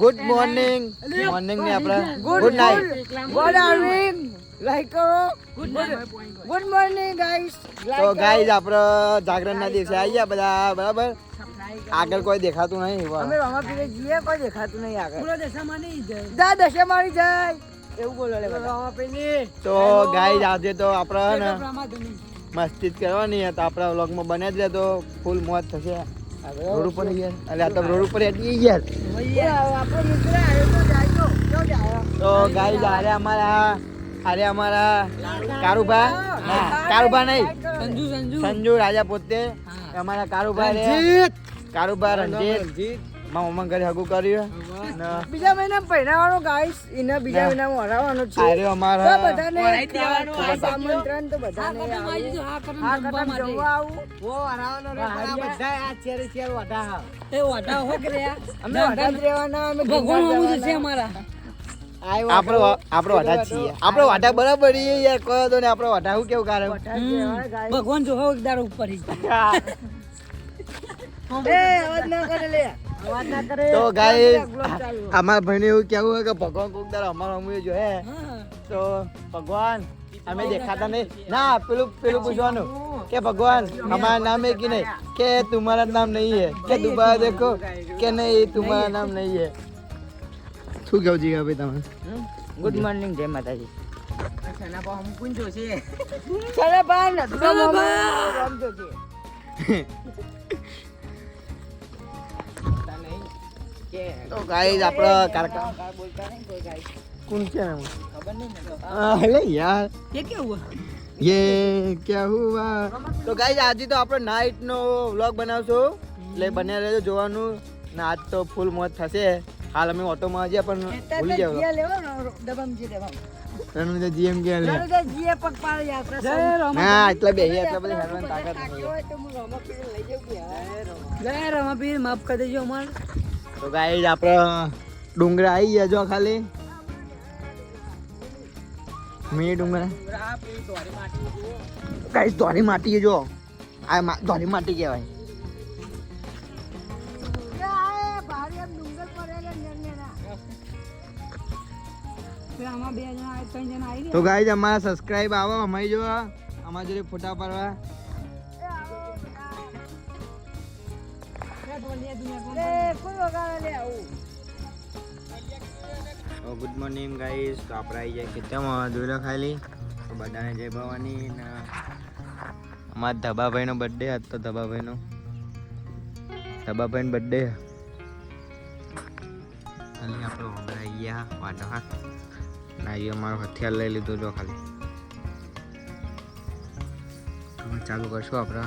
Good morning morning ને આપણે. Good night good morning like કરો. ગુડ મોર્નિંગ ગાઈસ તો ગાઈઝ આપણે જાગરણ ના દિવસે આવી ગયા બધા બરાબર? આગળ કોઈ દેખાતું નહીં અમે મામા પીરે જઈએ કોઈ દેખાતું નહીં આગળ. દા દશામાની જાય. એવું બોલો લે મામા પીને તો ગાઈઝ આજે તો આપણે મસ્તી કરવાની તો આપણા વ્લોગમાં બને જ રહે તો ફૂલ મોજ થશે. રોડ ઉપર યાર અલે આ તો રોડ ઉપર હેડી યાર આપણો મિત્ર આવ્યો તો જાય તો કેવો જાય તો ગાઈઝ આરે અમારા આરે અમારા કારુભા. ના કારુભા નહીં. સંજુ સંજુ. સંજુ રાજા પોતે. અમારા કારુભા રે. કારુભા રણજીત. મારા મમ્મા ઘરે હગું કર્યું બીજા મહિના પહેરાવાનો ગાઈસ એને બીજા. મહિનામાં હરાવવાનો છે. અરે અમારા બધાને ખાસ આમંત્રણ તો બધાને આવું. હા કદમ જમવા આવું. અમે વડા જ રહેવાના અમે ભગવાન જવાના. આયો આપણો આપણો વાટા જ છીએ. આપણો વાટા બરાબર છે યાર કહો તો ને આપણો વાટા હું કેવું કારણ વડા રહેવાના. ભગવાન જો એક દાડો ઉપર એ અવાજ ના કરે લે. અવાજ ના કરે તો ગાય અમારા ભાઈને એવું કેવું હોય કે ભગવાન કોક દાર અમારા અમુ જો હે. તો ભગવાન અમે દેખાતા નહીં. ના પેલું પેલું પૂછવાનું કે ભગવાન અમારા નામ હે કે નહીં? કે તુમારા નામ નહીં હે? કે દુબારા દેખો કે નહીં તુમારા નામ નહીં હે? શું કેવું જીગા ભાઈ તમે? ગુડ મોર્નિંગ જય માતાજી. છે? તો ગાઈઝ આપણો કારકા કોણ છે ખબર નહીં અલે યાર. કે કેવું યે ક્યા હુઆ તો ગાઈઝ આજે તો આપણે નાઈટ નો વ્લોગ બનાવશો. એટલે બને રહેજો જોવાનું. ને આજ તો ફૂલ મોજ થશે. હાલ અમે ઓટોમાં છીએ પણ ભૂલી જાવ દબમ જી જી એમ રમા ના માફ કરી દેજો અમારે. તો ગાઈસ આપણે ડુંગરા આવી ગયા જો ખાલી. મી ડુંગરા. ગાઈસ ધોરી માટી જો. આ મા- ધોરી માટી કહેવાય. એ આ ભારે આમ ડુંગર પર એટલે નેનેના. પેલા આમાં બે જણા આ ત્રણ જણા આવી તો ગાઈસ અમારા સબસ્ક્રાઇબ આવો અમારી જો અમારા જોડે ફોટા પાડવા. ગુડ મોર્નિંગ ગાઈસ તો આપણે આવી જાય ખેતરમાં દોરો ખાલી. તો બધાને જય ભવાની. અમારા ધબાભાઈનો બર્થડે આજ તો ધબાભાઈનો. ધબાભાઈનો બર્થડે ખાલી આપણે આવી ગયા વાંધો હા. ના એ અમારો હથિયાર લઈ લીધું જો ખાલી. ચાલુ કરશું આપણે.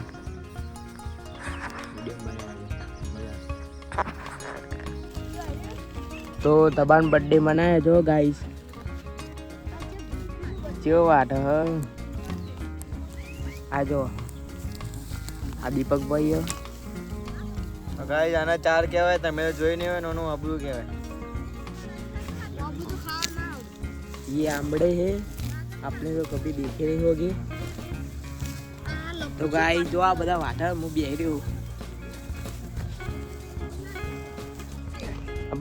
વીડિયો બનાવવાનું તો તબાન બર્થડે મનાય જો ગાઈસ કેવો વાટ હ આ જો આ દીપકભાઈ હે. તો ગાઈસ આના ચાર કહેવાય તમે તો જોઈ નહીં હોય ને એનું અબરું કહેવાય ये आमड़े है आपने तो कभी देखे नहीं होगे તો ગાય જો આ બધા વાટા હું બેહી રહ્યો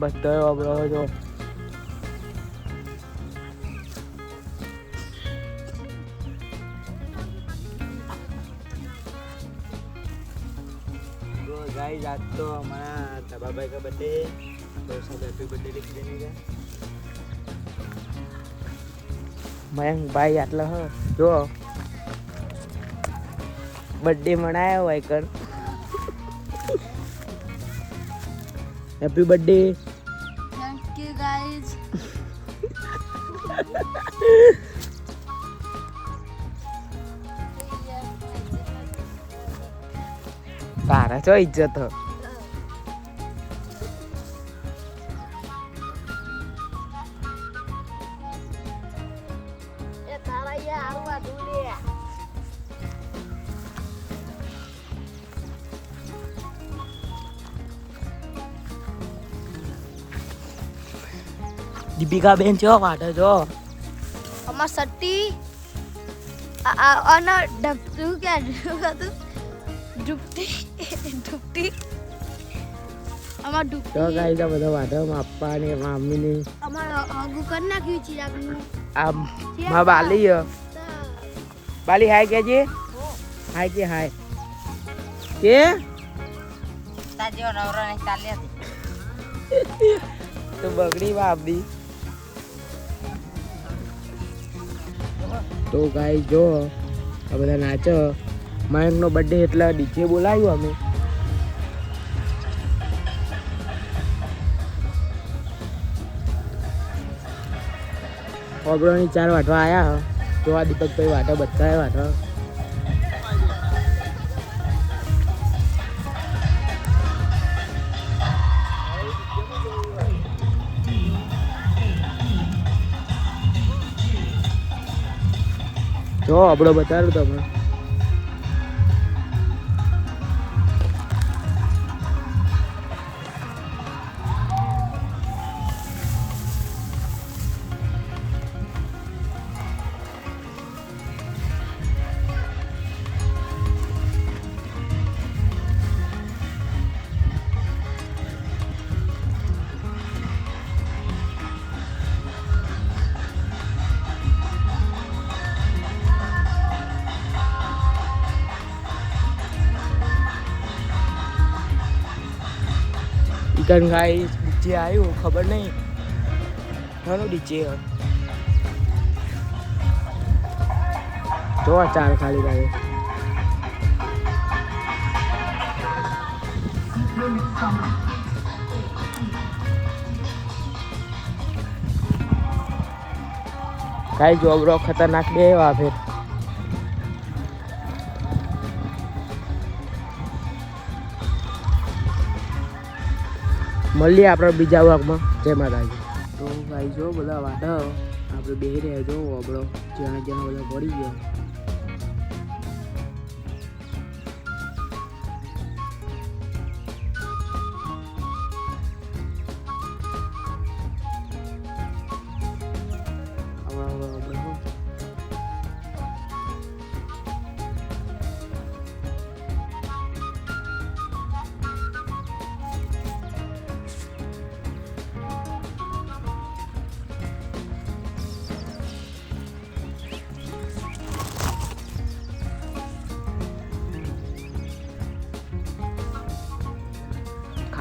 આ બધા વાપરો જો तो गाइस आज तो हमारा तबा भाई का बर्थडे है तो सब हैप्पी बर्थडे लिख देने का મયંકભાઈ આટલા હ જો બર્થડે મનાયો હોય કર હેપી બર્થડે ચો ઇજ્જત હ. દીપિકા બેન ચો વાટે જો અમાર સટ્ટી આ- આ- આના ડબ- શું કે શું ડૂબતી ડૂબતી અમાર તો ગાઈ બધા ને મામીની. અમાર હગું કરી નાખ્યું ચિરાગનું આમ માં બાલી બાલી હાય કેજે. હાય કે હાય. કે? તાજો નવરો ને ચાલે તો બગડી બાબી તો ગાઈ જો આ બધા નાચો. મયંકનો બર્થડે એટલે ડીજે બોલાવ્યું અમે. ઓબરોની ચાર વાટવા આવ્યા હો. આ દીપકભાઈ વાટો બધા વાટો. જો આપણો બતાવ્યું તમે ઇકન ગાઈ ડીજે આવ્યું ખબર નહીં ઘણું ડીજે જો ચાર ખાલી ભાઈ કાંઈ જોબરો ખતરનાક બે એવા ફેર. મળીએ આપણે બીજા વાગમાં જય માતાજી. તો ભાઈ જો, બધા વાટા આપણે બે રહ્યા જો આપણો જ્યાં જ્યાં બધા પડી ગયા.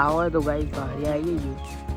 ખાવા હોય તો ગાઈ ગાડી આવી ગઈ